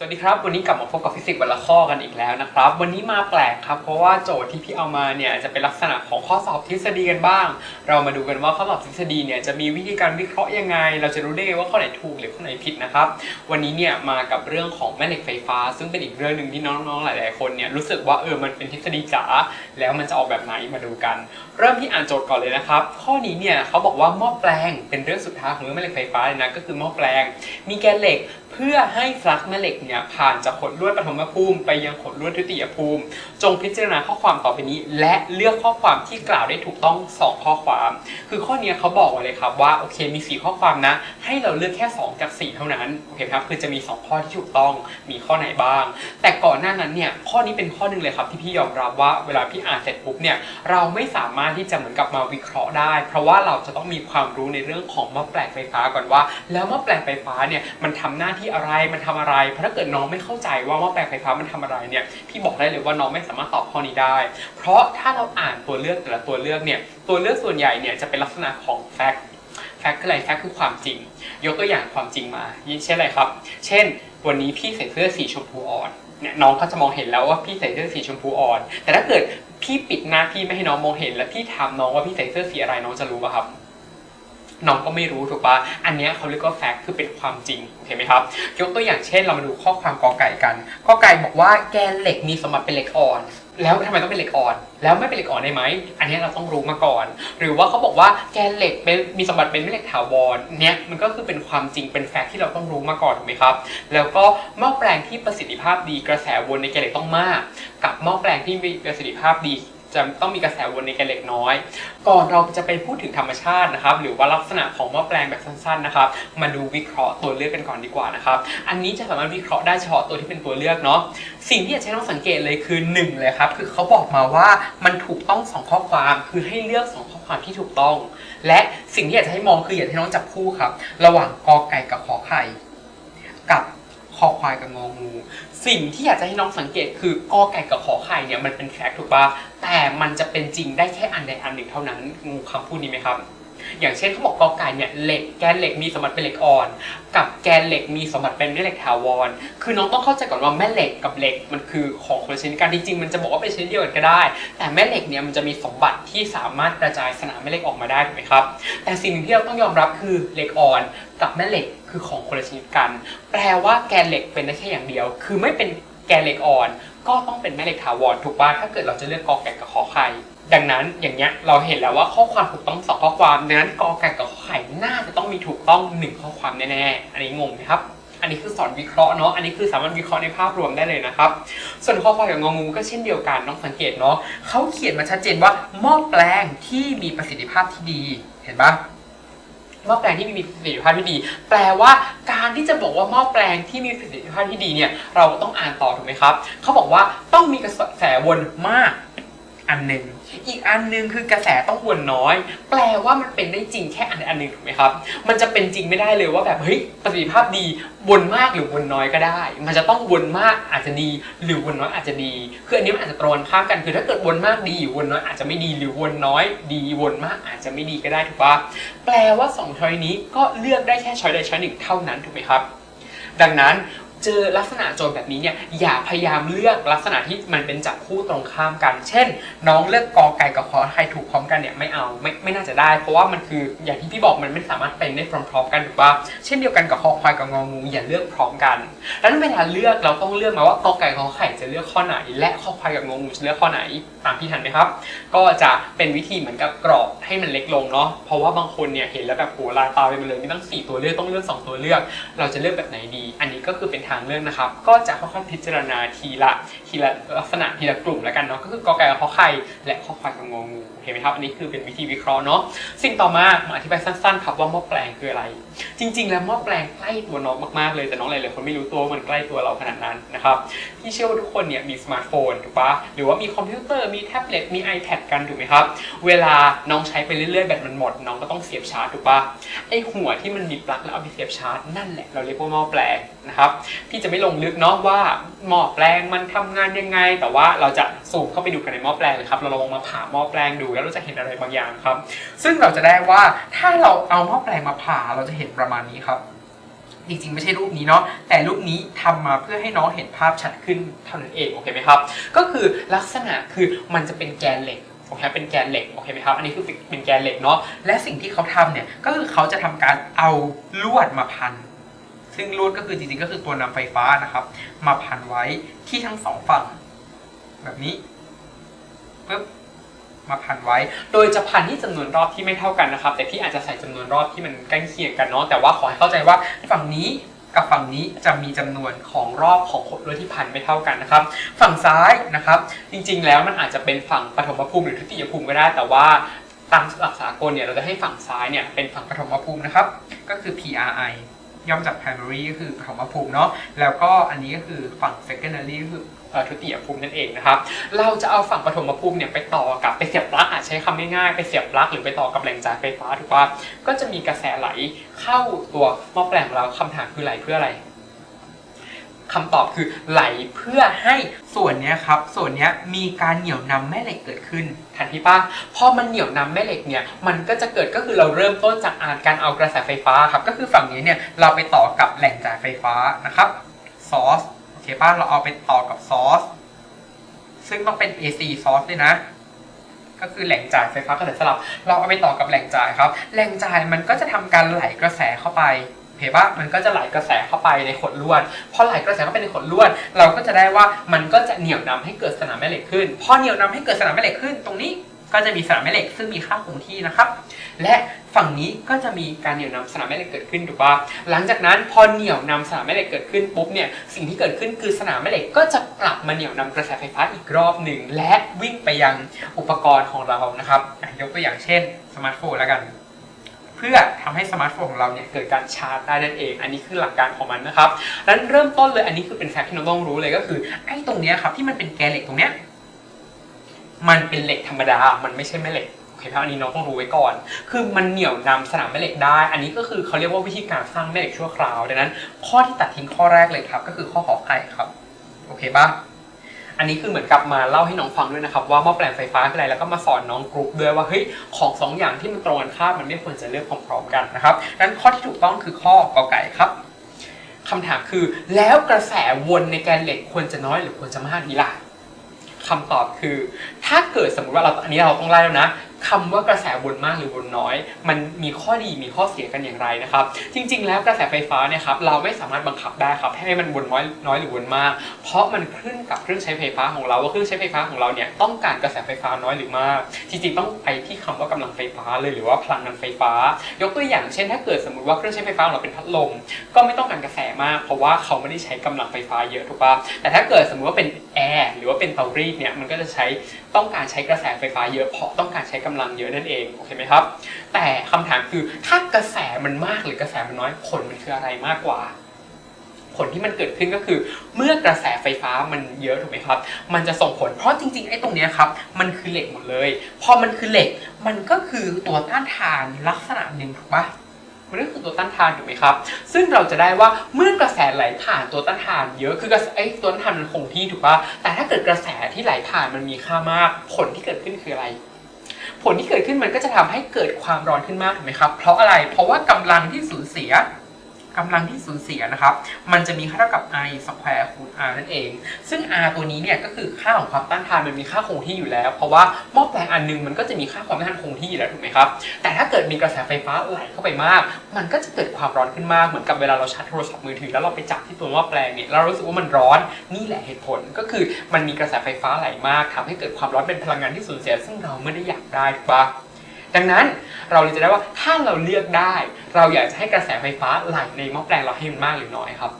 สวัสดีครับ วันนี้กลับมาพบกับฟิสิกส์วันละข้อกันอีกแล้วนะครับ วันนี้มาแปลกครับ เพราะว่าโจทย์ที่พี่เอามาเนี่ยจะเป็นลักษณะของข้อสอบทฤษฎีกันบ้าง เรามาดูกันว่าข้อสอบทฤษฎีเนี่ยจะมีวิธีการวิเคราะห์ยังไง เราจะรู้ได้ไงว่าข้อไหนถูกหรือข้อไหนผิดนะครับ วันนี้เนี่ยมากับเรื่องของแม่เหล็กไฟฟ้า ซึ่งเป็นอีกเรื่องหนึ่งที่น้องๆหลาย ๆคนเนี่ยรู้สึกว่าเออมันเป็นทฤษฎีจ๋าแล้วมันจะออกแบบไหนมาดูกัน เริ่มที่อ่านโจทย์ก่อนเลยนะครับ ข้อนี้เนี่ยเขาบอกว่าหม้อแปลงเป็นเรื่องสุดท้ายของเรื่องแม่เหล็กไฟฟ้าเลยนะก็คือหม้อแปลง มีแกนเหล็กเพื่อให้ฟลักซ์แม่เหล็กเนี่ยผ่านจากขดลวดปฐมภูมิ ไปยังขดลวดทุติยภูมิ จงพิจารณาข้อความต่อไปนี้ และเลือกข้อความที่กล่าวได้ถูกต้อง 2 ข้อความ คือข้อนี้เขาบอกไว้เลยครับว่าโอเคมี 4 ข้อความนะ ให้เราเลือกแค่ 2 จาก 4 เท่านั้นโอเคครับคือจะมี 2 ข้อที่ถูกต้องมีข้อไหนบ้าง แต่ก่อนหน้านั้นเนี่ยข้อนี้เป็นข้อหนึ่งเลยครับที่พี่ยอมรับว่าเวลาพี่อ่านเสร็จปุ๊บเนี่ยเราไม่สามารถที่จะเหมือนกับมาวิเคราะห์ได้ เพราะว่าเราจะต้องมีความรู้ในเรื่องของม้อแปลงไฟฟ้าก่อนว่า แล้วม้อแปลงไฟฟ้าเนี่ยมันทำหน้าที่อะไรมันทำอะไร เพราะถ้าเกิดน้องไม่เข้าใจว่าหม้อแปลงไฟฟ้ามันทำอะไรเนี่ยพี่บอกได้เลยว่าน้องไม่สามารถตอบข้อนี้ได้ เพราะถ้าเราอ่านตัวเลือกแต่ละตัวเลือกเนี่ยตัวเลือกส่วนใหญ่เนี่ยจะเป็นลักษณะของ fact fact คืออะไร fact คือความจริง ยกตัวอย่างความจริงมาเช่นอะไรครับ เช่น วันนี้พี่ใส่เสื้อสีชมพูอ่อนเนี่ยน้องเขาจะมองเห็นแล้วว่าพี่ใส่เสื้อสีชมพูอ่อน แต่ถ้าเกิดพี่ปิดหน้าพี่ไม่ให้น้องมองเห็น แล้วพี่ถามน้องว่าพี่ใส่เสื้อสีอะไรน้องจะรู้ป่ะครับ น้องก็ไม่รู้ถูกปะอันเนี้ยเขาเรียกว่าแฟกต์คือเป็นความจริงโอเคไหมครับ ยกตัวอย่างเช่นเรามาดูข้อความกอไก่กันกอไก่บอกว่าแกนเหล็กมีสมบัติเป็นเหล็กอ่อน แล้วทำไมต้องเป็นเหล็กอ่อน แล้วไม่เป็นเหล็กอ่อนได้ไหม อันนี้เราต้องรู้มาก่อน หรือว่าเขาบอกว่าแกนเหล็กเป็นมีสมบัติเป็นแม่เหล็กถาวรเนี้ยมันก็คือเป็นความจริงเป็นแฟกต์ที่เราต้องรู้มาก่อนถูกไหมครับ แล้วก็หม้อแปลงที่ประสิทธิภาพดีกระแสวนในแกนเหล็กต้องมาก กับหม้อแปลงที่มีประสิทธิภาพดี จะต้องมีกระแสวนในแกนเหล็กน้อย ก่อนเราจะไปพูดถึงธรรมชาตินะครับ หรือว่าลักษณะของหม้อแปลงแบบสั้นๆนะครับ มาดูวิเคราะห์ตัวเลือกกันก่อนดีกว่านะครับ อันนี้จะสามารถวิเคราะห์ได้เฉพาะตัวที่เป็นตัวเลือกเนาะ สิ่งที่อยากให้น้องสังเกตเลยคือ1เลยครับ คือเขาบอกมาว่ามันถูกต้อง 2 ข้อความ คือให้เลือก 2 ข้อความที่ถูกต้อง และสิ่งที่อยากจะให้มองคืออยากให้น้องจับคู่ครับ ระหว่างกอไก่กับขอไข่ กับคอควายกับงองู สิ่งที่อยากจะให้น้องสังเกตคือกอไก่กับขอไข่เนี่ยมันเป็นแฟกต์ถูกปะแต่มันจะเป็นจริงได้แค่อันใดอันหนึ่งเท่านั้นงูคำพูดนี้ไหมครับ อย่างเช่นเขาบอกกอไก่เนี่ยเหล็กแกนเหล็กมีสมบัติเป็นเหล็กอ่อน กับแกนเหล็กมีสมบัติเป็นแม่เหล็กถาวร คือน้องต้องเข้าใจก่อนว่าแม่เหล็กกับเหล็กมันคือของคนละชนิดกันจริงๆมันจะบอกว่าเป็นชนิดเดียวกันก็ได้ แต่แม่เหล็กเนี่ยมันจะมีสมบัติที่สามารถกระจายสนามแม่เหล็กออกมาได้ถูกไหมครับ แต่สิ่งหนึ่งที่เราต้องยอมรับคือเหล็กอ่อนกับแม่เหล็กคือของคนละชนิดกัน แปลว่าแกนเหล็กเป็นได้แค่อย่างเดียว คือไม่เป็นแกนเหล็กอ่อน ก็ต้องเป็นแม่เหล็กถาวรถูกป่ะถ้าเกิดเราจะเลือกกอไก่กับขอไข่ดังนั้นอย่างเงี้ยเราเห็นแล้วว่าข้อความถูกต้องสองข้อความดังนั้นกอไก่กับขอไข่น่าจะต้องมีถูกต้องหนึ่งข้อความแน่ๆอันนี้งงไหมครับอันนี้คือสอนวิเคราะห์เนาะ อันนี้คือสามารถวิเคราะห์ในภาพรวมได้เลยนะครับ ส่วนข้อความกับงองูก็เช่นเดียวกันน้องสังเกตเนาะเขาเขียนมาชัดเจนว่าหม้อแปลงที่มีประสิทธิภาพที่ดี เห็นปะ หม้อแปลงที่มีประสิทธิภาพที่ดี แปลว่าการที่จะบอกว่าหม้อแปลงที่มีประสิทธิภาพที่ดีเนี่ยเราต้องอ่านต่อถูกไหมครับเขาบอกว่าต้องมีกระแสวนมากอันหนึ่ง อีกอันหนึงคือกระแสต้องวนน้อย แปลว่ามันเป็นได้จริงแค่อันอันหนึ่งถูกไหมครับ มันจะเป็นจริงไม่ได้เลยว่าแบบเฮ้ยประสิทธิภาพดีวนมากหรือวนน้อยก็ได้ มันจะต้องวนมากอาจจะดี หรือวนน้อยอาจจะดีคืออันนี้มันอาจจะตรงกันข้ามกันคือถ้าเกิดวนมากดีวนน้อยอาจจะไม่ดีหรือวนน้อย ดีวนมากอาจจะไม่ดีก็ได้ถูกปะแปลว่าสองช้อยนี้ก็เลือกได้แค่ช้อยใดช้อยหนึ่งเท่านั้นถูกไหมครับ ดังนั้น เจอลักษณะโจทย์แบบนี้เนี่ยอย่าพยายามเลือกลักษณะที่มันเป็นจับคู่ตรงข้ามกัน เช่น น้องเลือกกอไก่กับขอไข่ถูกพร้อมกันเนี่ยไม่เอาไม่ไม่น่าจะได้ เพราะว่ามันคืออย่างที่พี่บอกมันไม่สามารถเป็นได้พร้อมๆกันถูกปะเช่นเดียวกันกับคอควายกับงองูอย่าเลือกพร้อมกันแล้วเวลาเลือกเราต้องเลือกมาว่ากอไก่ขอไข่จะเลือกข้อไหน และคอควายกับงองูจะเลือกข้อไหนตามพี่ทันไหมครับ ก็จะเป็นวิธีเหมือนกับกรอบให้มันเล็กลงเนาะเพราะว่าบางคนเนี่ยเห็นแล้วแบบโหลายตาไปเลยมีตั้งสี่ตัวเลือกต้องเลือกสองตัวเลือก เราจะเลือกแบบไหนดี อันนี้ก็คือเป็นทางเลือกนะครับ ก็จะค่อยๆพิจารณาทีละทีละลักษณะทีละกลุ่มแล้วกันเนาะก็คือกอไก่กับขอไข่และข้อควายกับงองูเห็นไหมครับอันนี้คือเป็นวิธีวิเคราะห์เนาะสิ่งต่อมามาอธิบายสั้นๆ ครับว่าหม้อแปลงคืออะไร จริง ๆ แล้วหม้อแปลงใกล้ตัวน้องมากๆเลยแต่น้องหลายๆคนไม่รู้ตัวมันใกล้ตัวเราขนาดนั้นนะครับที่เชื่อว่าทุกคนเนี่ยมีสมาร์ทโฟนถูกปะหรือว่ามีคอมพิวเตอร์มีแท็บเล็ตมี iPad กันถูกไหมครับเวลาน้องใช้ไปเรื่อยๆแบตมันหมด น้องก็ต้องเสียบชาร์จถูกปะไอหัวที่มันมีปลั๊กแล้วเอาไปเสียบชาร์จนั่นแหละเราเรียกว่าหม้อแปลงนะครับพี่จะไม่ลงลึกเนาะว่าหม้อแปลงมันทำงานยังไง แต่ว่าเราจะสูมเข้าไปดูกันในหม้อแปลงเลยครับ เราลองมาผ่าหม้อแปลงดูแล้วเราจะเห็นอะไรบางอย่างครับ ซึ่งเราจะได้ว่าถ้าเราเอาหม้อแปลงมาผ่าเราจะเห็นประมาณนี้ครับจริงๆไม่ใช่รูปนี้เนาะแต่รูปนี้ทำมาเพื่อให้น้องเห็นภาพชัดขึ้นเท่านั้นเองโอเคไหมครับ ก็คือลักษณะคือมันจะเป็นแกนเหล็กโอเคเป็นแกนเหล็กโอเคไหมครับอันนี้คือเป็นแกนเหล็กเนาะและสิ่งที่เขาทำเนี่ยก็คือเขาจะทำการเอาลวดมาพัน ซึ่งลวดก็คือจริงๆก็คือตัวนำไฟฟ้านะครับ มาพันไว้ที่ทั้งสองฝั่ง แบบนี้ปึ๊บมาพันไว้ โดยจะพันที่จำนวนรอบที่ไม่เท่ากันนะครับ แต่พี่อาจจะใส่จำนวนรอบที่มันใกล้เคียงกันเนาะแต่ว่าขอให้เข้าใจว่าฝั่งนี้กับฝั่งนี้จะมีจำนวนของรอบของขดลวดที่พันไม่เท่ากันนะครับ ฝั่งซ้ายนะครับ จริงๆ แล้วมันอาจจะเป็นฝั่งปฐมภูมิหรือทุติยภูมิก็ได้ แต่ว่าตามหลักสากลเนี่ยเราจะให้ฝั่งซ้ายเนี่ยเป็นฝั่งปฐมภูมินะครับ ก็คือ PRI ย่อมจาก primary ก็คือของมภูมิเนาะแล้วก็อันนี้ก็คือฝั่ง secondary ก็คือทุติยภูมินั่นเองนะครับเราจะเอาฝั่งปฐมภูมิเนี่ยไปต่อกับไปเสียบปลั๊กอะใช้คำง่ายๆไปเสียบปลั๊กหรือไปต่อกับแหล่งจ่ายไฟฟ้าถูกป่ะก็จะมีกระแสไหลเข้าตัวหม้อแปลงของเราคำถามคือไหลเพื่ออะไร คำตอบคือไหลเพื่อให้ส่วนนี้ครับ ส่วนนี้มีการเหนี่ยวนำแม่เหล็กเกิดขึ้นทันทีป่ะพอมันเหนี่ยวนำแม่เหล็กเนี่ยมันก็จะเกิดก็คือเราเริ่มต้นจากอาการเอากระแสไฟฟ้าครับก็คือฝั่งนี้เนี่ยเราไปต่อกับแหล่งจ่ายไฟฟ้านะครับซอสโอเคป่ะเราเอาไปต่อกับซอสซึ่งต้องเป็น AC source ด้วยนะก็คือแหล่งจ่ายไฟฟ้ากระแสสลับ เราเอาไปต่อกับแหล่งจ่ายครับ แหล่งจ่ายมันก็จะทำการไหลกระแสเข้าไป เห็นปะมันก็จะไหลกระแสเข้าไปในขดลวดพอไหลกระแสเข้าไปในขดลวด เราก็จะได้ว่ามันก็จะเหนี่ยวนำให้เกิดสนามแม่เหล็กขึ้น พอเหนี่ยวนำให้เกิดสนามแม่เหล็กขึ้น ตรงนี้ก็จะมีสนามแม่เหล็กซึ่งมีค่าคงที่นะครับ และฝั่งนี้ก็จะมีการเหนี่ยวนำสนามแม่เหล็กเกิดขึ้นถูกปะหลังจากนั้นพอเหนี่ยวนำสนามแม่เหล็กเกิดขึ้นปุ๊บเนี่ยสิ่งที่เกิดขึ้นคือสนามแม่เหล็กก็จะกลับมาเหนี่ยวนำกระแสไฟฟ้าอีกรอบหนึ่งและวิ่งไปยังอุปกรณ์ของเรานะครับอะยกตัวอย่างเช่นสมาร์ทโฟนแล้วกัน เพื่อทำให้สมาร์ทโฟนของเราเนี่ยเกิดการชาร์จได้นั่นเอง อันนี้คือหลักการของมันนะครับดังนั้นเริ่มต้นเลยอันนี้คือเป็นแฟกต์ที่เราต้องรู้เลยก็คือไอ้ตรงเนี้ยครับที่มันเป็นแกนเหล็กตรงเนี้ยมันเป็นเหล็กธรรมดา มันไม่ใช่แม่เหล็กโอเคครับอันนี้น้องต้องรู้ไว้ก่อน คือมันเหนี่ยวนำสนามแม่เหล็กได้ อันนี้ก็คือเขาเรียกว่าวิธีการสร้างแม่เหล็กชั่วคราว ดังนั้น ข้อที่ตัดทิ้งข้อแรกเลยครับ ก็คือข้อขอไข่ครับ โอเคปะ อันนี้คือเหมือนกับมาเล่าให้น้องฟังด้วยนะครับว่าหม้อแปลงไฟฟ้าคืออะไรแล้วก็มาสอนน้องกรุ๊ปด้วยว่าเฮ้ยของสองอย่างที่มันตรงกันข้ามมันไม่ควรจะเลือกพร้อมๆกันนะครับดังนั้นข้อที่ถูกต้องคือข้อกอไก่ครับคำถามคือแล้วกระแสวนในแกนเหล็กควรจะน้อยหรือควรจะมากดีล่ะคำตอบคือ ถ้าเกิดสมมติว่าเราอันนี้เราต้องไล่แล้วนะ คำว่ากระแสวนมากหรือวนน้อย มันมีข้อดีมีข้อเสียกันอย่างไรนะครับ จริง ๆ แล้วกระแสไฟฟ้าเนี่ยครับเราไม่สามารถบังคับได้ครับให้มันวนน้อยน้อยหรือวนมาก เพราะมันขึ้นกับเครื่องใช้ไฟฟ้าของเราว่าเครื่องใช้ไฟฟ้าของเราเนี่ยต้องการกระแสไฟฟ้าน้อยหรือมาก จริงๆ ต้องไปที่คำว่ากำลังไฟฟ้าเลยหรือว่าพลังงานไฟฟ้า ยกตัวอย่างเช่น ถ้าเกิดสมมติว่าเครื่องใช้ไฟฟ้าของเราเป็นพัดลมก็ไม่ต้องการกระแสมาก เพราะว่าเขาไม่ได้ใช้กำลังไฟฟ้าเยอะถูกปะแต่ถ้าเกิดสมมติว่าเป็นแอร์หรือว่าเป็นเตารีดเนี่ยมันก็จะใช้ต้องการใช้กระแสไฟฟ้าเยอะเพราะต้องการใช้กำลังเยอะนั่นเองโอเคไหมครับ แต่คำถามคือถ้ากระแสมันมากหรือกระแสมันน้อยผลมันคืออะไรมากกว่า ผลที่มันเกิดขึ้นก็คือ เมื่อกระแสไฟฟ้ามันเยอะถูกไหมครับ มันจะส่งผลเพราะจริงๆไอ้ตรงนี้ครับมันคือเหล็กหมดเลย พอมันคือเหล็กมันก็คือตัวต้านทานลักษณะหนึ่งถูกปะ มันก็คือตัวต้านทานถูกไหมครับ ซึ่งเราจะได้ว่าเมื่อกระแสไหลผ่านตัวต้านทานเยอะ คือกระแสไอ้ตัวต้านทานมันคงที่ถูกปะแต่ถ้าเกิดกระแสที่ไหลผ่านมันมีค่ามาก ผลที่เกิดขึ้นคืออะไร ผลที่เกิดขึ้นมันก็จะทำให้เกิดความร้อนขึ้นมากถูกไหมครับ เพราะอะไร เพราะว่ากำลังที่สูญเสีย กำลังที่สูญเสียนะครับ มันจะมีค่าเท่ากับ I สแควร์คูณ R นั่นเอง ซึ่ง R ตัวนี้เนี่ยก็คือค่าของความต้านทานมันมีค่าคงที่อยู่แล้ว เพราะว่าหม้อแปลงอันหนึงมันก็จะมีค่าความต้านทานคงที่อยู่แล้วถูกไหมครับ แต่ถ้าเกิดมีกระแสไฟฟ้าไหลเข้าไปมาก มันก็จะเกิดความร้อนขึ้นมาก เหมือนกับเวลาเราชาร์จโทรศัพท์มือถือแล้วเราไปจับที่ตัวหม้อแปลงเนี่ยเรารู้สึกว่ามันร้อน นี่แหละเหตุผล ก็คือมันมีกระแสไฟฟ้าไหลมากทำให้เกิดความร้อนเป็นพลังงานที่สูญเสีย ซึ่งเราไม่ได้อยากได้ถูกปะ ดังนั้นเราเลยจะได้ว่าถ้าเราเลือกได้ เราอยากจะให้กระแสไฟฟ้าไหลในหม้อแปลงเราให้มันมากหรือน้อยครับ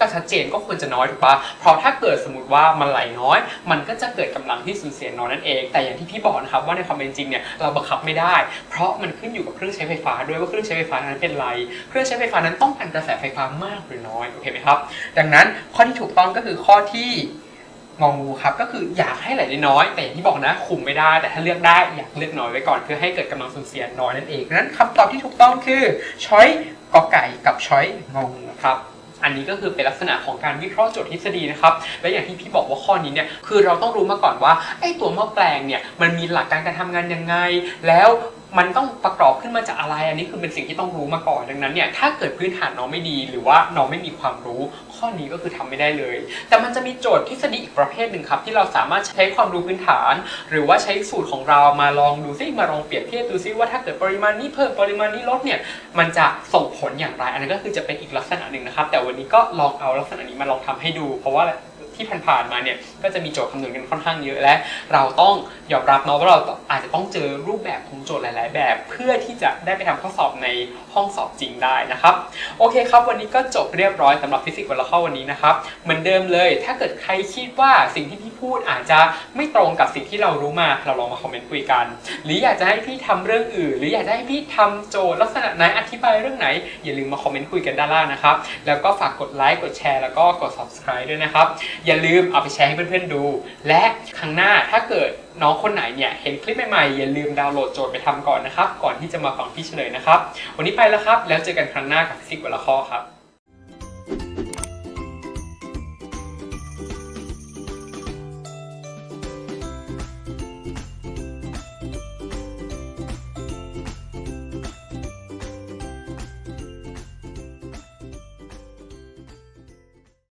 ก็ชัดเจนก็ควรจะน้อยถูกปะเพราะถ้าเกิดสมมติว่ามันไหลน้อย มันก็จะเกิดกำลังที่สูญเสียน้อยนั่นเอง แต่อย่างที่พี่บอกนะครับว่าในความเป็นจริงเนี่ยเราบังคับไม่ได้ เพราะมันขึ้นอยู่กับเครื่องใช้ไฟฟ้าด้วยว่าเครื่องใช้ไฟฟ้านั้นเป็นไร เครื่องใช้ไฟฟ้านั้นต้องการกระแสไฟฟ้า มากหรือน้อยโอเคไหมครับ ดังนั้นข้อที่ถูกต้องก็คือข้อที่ งองูครับก็คืออยากให้ไหลได้น้อย แต่อย่างที่บอกนะ คุมไม่ได้ แต่ถ้าเลือกได้อยากเลือกน้อยไว้ก่อน เพื่อให้เกิดกำลังสูญเสียน้อยนั่นเองดังนั้นคำตอบที่ถูกต้องคือช้อยกอไก่กับช้อยงองูครับอันนี้ก็คือเป็นลักษณะของการวิเคราะห์โจทย์ทฤษฎีนะครับ และอย่างที่พี่บอกว่าข้อนี้เนี่ย คือเราต้องรู้มาก่อนว่าไอ้ตัวหม้อแปลงเนี่ย มันมีหลักการการทำงานยังไง แล้วมันต้องประกอบขึ้นมาจากอะไร อันนี้คือเป็นสิ่งที่ต้องรู้มาก่อน ดังนั้นเนี่ย ถ้าเกิดพื้นฐานน้องไม่ดี หรือว่าน้องไม่มีความรู้ ข้อนี้ก็คือทำไม่ได้เลย แต่มันจะมีโจทย์ทฤษฎีอีกประเภทหนึ่งครับ ที่เราสามารถใช้ความรู้พื้นฐาน หรือว่าใช้สูตรของเรามาลองดูซิมาลองเปรียบเทียบดูซิว่าถ้าเกิดปริมาณนี้เพิ่มปริมาณนี้ลดเนี่ยมันจะส่งผลอย่างไร อันนั้นก็คือจะเป็นอีกลักษณะหนึ่งนะครับ แต่วันนี้ก็ลองเอาลักษณะนี้มาลองทำให้ดู เพราะว่า ที่ผ่านๆมาเนี่ยก็จะมีโจทย์คำนวณกันค่อนข้างเยอะและ เราต้องยอมรับเนาะว่าเราอาจจะต้องเจอรูปแบบของโจทย์หลาย ๆ แบบ เพื่อที่จะได้ไปทำข้อสอบในห้องสอบจริงได้นะครับโอเคครับ วันนี้ก็จบเรียบร้อยสำหรับฟิสิกส์วันละข้อวันนี้นะครับเหมือนเดิมเลย ถ้าเกิดใครคิดว่าสิ่งที่พี่พูดอาจจะไม่ตรงกับสิ่งที่เรารู้มาเราลองมาคอมเมนต์คุยกัน หรืออยากจะให้พี่ทำเรื่องอื่น หรืออยากจะให้พี่ทำโจทย์ลักษณะไหนอธิบายเรื่องไหน อย่าลืมมาคอมเมนต์คุยกันด้านล่างนะครับแล้วก็ฝากกดไลค์กดแชร์แล้วก็กด subscribe ด้วยนะครับอย่าลืมเอาไปแชร์ให้เพื่อนๆดู และครั้งหน้าถ้าเกิดน้องคนไหนเนี่ยเห็นคลิปใหม่ๆ อย่าลืมดาวน์โหลดโจทย์ไปทำก่อนนะครับ ก่อนที่จะมาฟังพี่เฉลยนะครับ วันนี้ไปแล้วครับ แล้วเจอกันครั้งหน้ากับฟิสิกส์วันละข้อครับ